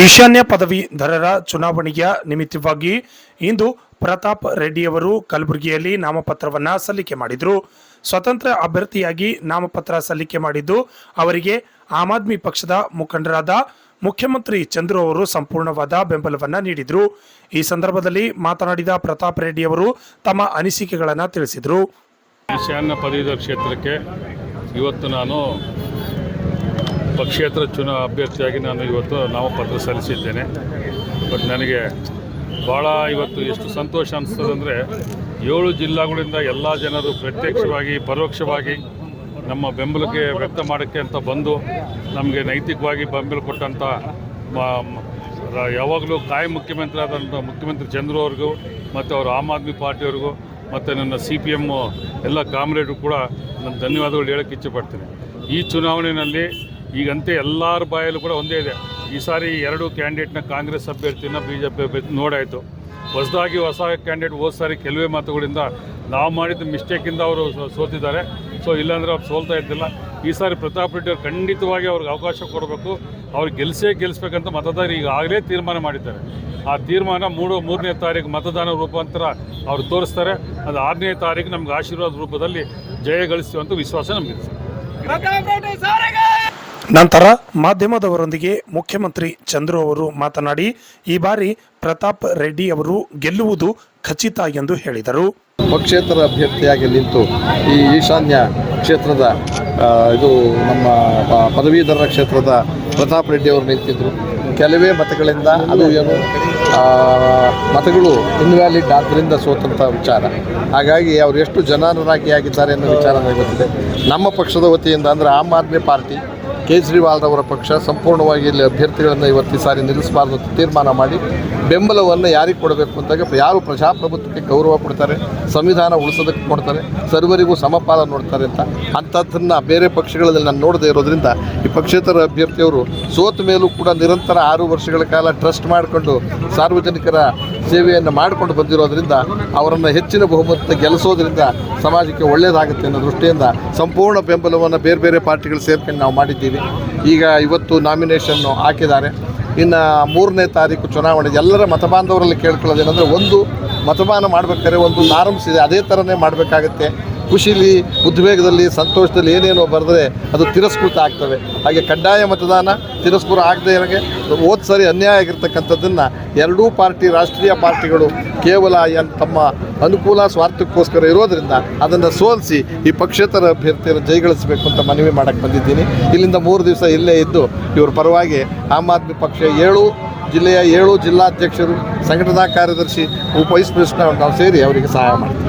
ಈಶಾನ್ಯ ಪದವೀಧರರ ಚುನಾವಣೆಯ ನಿಮಿತ್ತವಾಗಿ ಇಂದು ಪ್ರತಾಪ್ ರೆಡ್ಡಿಯವರು ಕಲಬುರಗಿಯಲ್ಲಿ ನಾಮಪತ್ರವನ್ನ ಸಲ್ಲಿಕೆ ಮಾಡಿದರು. ಸ್ವತಂತ್ರ ಅಭ್ಯರ್ಥಿಯಾಗಿ ನಾಮಪತ್ರ ಸಲ್ಲಿಕೆ ಮಾಡಿದ್ದು ಅವರಿಗೆ ಆಮ್ ಆದ್ಮಿ ಪಕ್ಷದ ಮುಖಂಡರಾದ ಮುಖ್ಯಮಂತ್ರಿ ಚಂದ್ರು ಅವರು ಸಂಪೂರ್ಣವಾದ ಬೆಂಬಲವನ್ನ ನೀಡಿದರು. ಈ ಸಂದರ್ಭದಲ್ಲಿ ಮಾತನಾಡಿದ ಪ್ರತಾಪ್ ರೆಡ್ಡಿಯವರು ತಮ್ಮ ಅನಿಸಿಕೆಗಳನ್ನು ತಿಳಿಸಿದರು. ಈಶಾನ್ಯ ಪದವೀಧರ ಕ್ಷೇತ್ರಕ್ಕೆ ಇವತ್ತು ನಾನು ಪಕ್ಷೇತರ ಚುನಾವ ಅಭ್ಯರ್ಥಿಯಾಗಿ ನಾನು ಇವತ್ತು ನಾಮಪತ್ರ ಸಲ್ಲಿಸಿದ್ದೇನೆ. ಬಟ್ ನನಗೆ ಭಾಳ ಇವತ್ತು ಎಷ್ಟು ಸಂತೋಷ ಅನಿಸ್ತದೆ ಅಂದರೆ ಏಳು ಜಿಲ್ಲಾಗಳಿಂದ ಎಲ್ಲ ಜನರು ಪ್ರತ್ಯಕ್ಷವಾಗಿ, ಪರೋಕ್ಷವಾಗಿ ನಮ್ಮ ಬೆಂಬಲಕ್ಕೆ ವ್ಯಕ್ತ ಮಾಡೋಕ್ಕೆ ಅಂತ ಬಂದು ನಮಗೆ ನೈತಿಕವಾಗಿ ಬೆಂಬಲ ಕೊಟ್ಟಂಥ ಯಾವಾಗಲೂ ಕಾಯಿ ಮುಖ್ಯಮಂತ್ರಿ ಆದಂಥ ಮುಖ್ಯಮಂತ್ರಿ ಚಂದ್ರು ಅವ್ರಿಗೂ ಮತ್ತು ಅವರು ಆಮ್ ಆದ್ಮಿ ಪಾರ್ಟಿಯವ್ರಿಗೂ ಮತ್ತು ನನ್ನ ಸಿ ಪಿ ಎಮ್ಮು ಎಲ್ಲ ಕಾಮ್ರೇಡ್ರು ಕೂಡ ನಾನು ಧನ್ಯವಾದಗಳು ಹೇಳೋಕ್ಕೆ ಇಚ್ಛೆಪಡ್ತೀನಿ ಈ ಚುನಾವಣೆಯಲ್ಲಿ ಈಗಂತೆ ಎಲ್ಲರ ಬಾಯಲ್ಲೂ ಕೂಡ ಒಂದೇ ಇದೆ. ಈ ಸಾರಿ ಎರಡು ಕ್ಯಾಂಡಿಡೇಟ್ನ ಕಾಂಗ್ರೆಸ್ ಅಭ್ಯರ್ಥಿನ ಬಿ ಜೆ ಪಿ ನೋಡಾಯಿತು. ಹೊಸದಾಗಿ ಹೊಸ ಕ್ಯಾಂಡಿಡೇಟ್ ಹೋದ ಸಾರಿ ಕೆಲವೇ ಮಾತುಗಳಿಂದ ನಾವು ಮಾಡಿದ ಮಿಸ್ಟೇಕಿಂದ ಅವರು ಸೋತಿದ್ದಾರೆ. ಸೊ ಇಲ್ಲಾಂದರೆ ಅವ್ರು ಸೋಲ್ತಾ ಇದ್ದಿಲ್ಲ. ಈ ಸಾರಿ ಪ್ರತಾಪ್ ರೆಡ್ಡಿ ಅವ್ರು ಖಂಡಿತವಾಗಿ ಅವ್ರಿಗೆ ಅವಕಾಶ ಕೊಡಬೇಕು. ಅವ್ರಿಗೆ ಗೆಲ್ಸೇ ಗೆಲ್ಲಿಸ್ಬೇಕಂತ ಮತದಾರರು ಈಗಾಗಲೇ ತೀರ್ಮಾನ ಮಾಡಿದ್ದಾರೆ. ಆ ತೀರ್ಮಾನ ಮೂರು ಮೂರನೇ ತಾರೀಕು ಮತದಾನ ರೂಪಾಂತರ ಅವ್ರು ತೋರಿಸ್ತಾರೆ. ಅದು ಆರನೇ ತಾರೀಕು ನಮ್ಗೆ ಆಶೀರ್ವಾದ ರೂಪದಲ್ಲಿ ಜಯ ಗಳಿಸ್ತೀವಿ ಅಂತ ವಿಶ್ವಾಸ ನಮಗಿದೆ. ನಂತರ ಮಾಧ್ಯಮದವರೊಂದಿಗೆ ಮುಖ್ಯಮಂತ್ರಿ ಚಂದ್ರು ಅವರು ಮಾತನಾಡಿ, ಈ ಬಾರಿ ಪ್ರತಾಪ್ ರೆಡ್ಡಿ ಅವರು ಗೆಲ್ಲುವುದು ಖಚಿತ ಎಂದು ಹೇಳಿದರು. ಪಕ್ಷೇತರ ಅಭ್ಯರ್ಥಿಯಾಗಿ ನಿಂತು ಈ ಈಶಾನ್ಯ ಕ್ಷೇತ್ರದ ಇದು ನಮ್ಮ ಪದವೀಧರ ಕ್ಷೇತ್ರದ ಪ್ರತಾಪ್ ರೆಡ್ಡಿ ಅವರು ನಿಂತಿದ್ದರು ಕೆಲವೇ ಮತಗಳಿಂದ ಅದು ಏನು ಮತಗಳು ಇನ್ವ್ಯಾಲಿಡ್ ಆದ್ದರಿಂದ ಸೋತಂಥ ವಿಚಾರ. ಹಾಗಾಗಿ ಅವರು ಎಷ್ಟು ಜನಾನುರಾಗಿ ಆಗಿದ್ದಾರೆ ಅನ್ನೋ ವಿಚಾರ ನನಗೆ ನಮ್ಮ ಪಕ್ಷದ ವತಿಯಿಂದ ಅಂದರೆ ಆಮ್ ಆದ್ಮಿ ಪಾರ್ಟಿ ಕೇಜ್ರಿವಾಲ್ರವರ ಪಕ್ಷ ಸಂಪೂರ್ಣವಾಗಿ ಇಲ್ಲಿ ಅಭ್ಯರ್ಥಿಗಳನ್ನು ಇವತ್ತು ಸಾರಿ ನಿಲ್ಲಿಸಬಾರ್ದು ಅಂತ ತೀರ್ಮಾನ ಮಾಡಿ ಬೆಂಬಲವನ್ನು ಯಾರಿಗೆ ಕೊಡಬೇಕು ಅಂತಾಗ ಯಾರು ಪ್ರಜಾಪ್ರಭುತ್ವಕ್ಕೆ ಗೌರವ ಕೊಡ್ತಾರೆ, ಸಂವಿಧಾನ ಉಳಿಸೋದಕ್ಕೆ ಕೊಡ್ತಾರೆ, ಸರ್ವರಿಗೂ ಸಮಪಾಲ ನೋಡ್ತಾರೆ ಅಂತ ಅಂಥದ್ದನ್ನು ಬೇರೆ ಪಕ್ಷಗಳಲ್ಲಿ ನಾನು ನೋಡದೇ ಇರೋದ್ರಿಂದ ಈ ಪಕ್ಷೇತರ ಅಭ್ಯರ್ಥಿಯವರು ಸೋತ ಮೇಲೂ ಕೂಡ ನಿರಂತರ ಆರು ವರ್ಷಗಳ ಕಾಲ ಟ್ರಸ್ಟ್ ಮಾಡಿಕೊಂಡು ಸಾರ್ವಜನಿಕರ ಸೇವೆಯನ್ನು ಮಾಡಿಕೊಂಡು ಬಂದಿರೋದ್ರಿಂದ ಅವರನ್ನು ಹೆಚ್ಚಿನ ಬಹುಮತ ಗೆಲ್ಲಿಸೋದ್ರಿಂದ ಸಮಾಜಕ್ಕೆ ಒಳ್ಳೆಯದಾಗುತ್ತೆ ಅನ್ನೋ ದೃಷ್ಟಿಯಿಂದ ಸಂಪೂರ್ಣ ಬೆಂಬಲವನ್ನು ಬೇರೆ ಬೇರೆ ಪಾರ್ಟಿಗಳು ಸೇರ್ಕೊಂಡು ನಾವು ಮಾಡಿದ್ದೀವಿ. ಈಗ ಇವತ್ತು ನಾಮಿನೇಷನ್ನು ಹಾಕಿದ್ದಾರೆ. ಇನ್ನು ಮೂರನೇ ತಾರೀಕು ಚುನಾವಣೆ, ಎಲ್ಲರ ಮತಬಾಂಧವರಲ್ಲಿ ಕೇಳ್ಕೊಳ್ಳೋದೇನೆಂದರೆ ಒಂದು ಮತಮಾನ ಮಾಡಬೇಕಾದ್ರೆ ಒಂದು ನಾರಂಸಿದೆ ಅದೇ ಥರನೇ ಮಾಡಬೇಕಾಗತ್ತೆ. ಖುಷಿಲಿ, ಉದ್ವೇಗದಲ್ಲಿ, ಸಂತೋಷದಲ್ಲಿ ಏನೇನೋ ಬರೆದ್ರೆ ಅದು ತಿರಸ್ಕೃತ ಆಗ್ತವೆ. ಹಾಗೆ ಕಡ್ಡಾಯ ಮತದಾನ ತಿರಸ್ಕೃತ ಆಗದೆ ನನಗೆ ಹೋದ ಸರಿ ಅನ್ಯಾಯ ಆಗಿರ್ತಕ್ಕಂಥದ್ದನ್ನು ಎರಡೂ ಪಾರ್ಟಿ, ರಾಷ್ಟ್ರೀಯ ಪಾರ್ಟಿಗಳು ಕೇವಲ ತಮ್ಮ ಅನುಕೂಲ, ಸ್ವಾರ್ಥಕ್ಕೋಸ್ಕರ ಇರೋದರಿಂದ ಅದನ್ನು ಸೋಲಿಸಿ ಈ ಪಕ್ಷೇತರ ಅಭ್ಯರ್ಥಿಯನ್ನು ಜಯಗಳಿಸಬೇಕು ಅಂತ ಮನವಿ ಮಾಡಕ್ಕೆ ಬಂದಿದ್ದೀನಿ. ಇಲ್ಲಿಂದ ಮೂರು ದಿವಸ ಇಲ್ಲೇ ಇದ್ದು ಇವ್ರ ಪರವಾಗಿ ಆಮ್ ಆದ್ಮಿ ಪಕ್ಷ ಏಳು ಜಿಲ್ಲೆಯ ಏಳು ಜಿಲ್ಲಾಧ್ಯಕ್ಷರು ಸಂಘಟನಾ ಕಾರ್ಯದರ್ಶಿ ಉಪ ವೈಸ್ ಪ್ರೆಸಿಡೆಂಟ್ ನಾವು ಸೇರಿ ಅವರಿಗೆ ಸಹಾಯ ಮಾಡ್ತೀವಿ.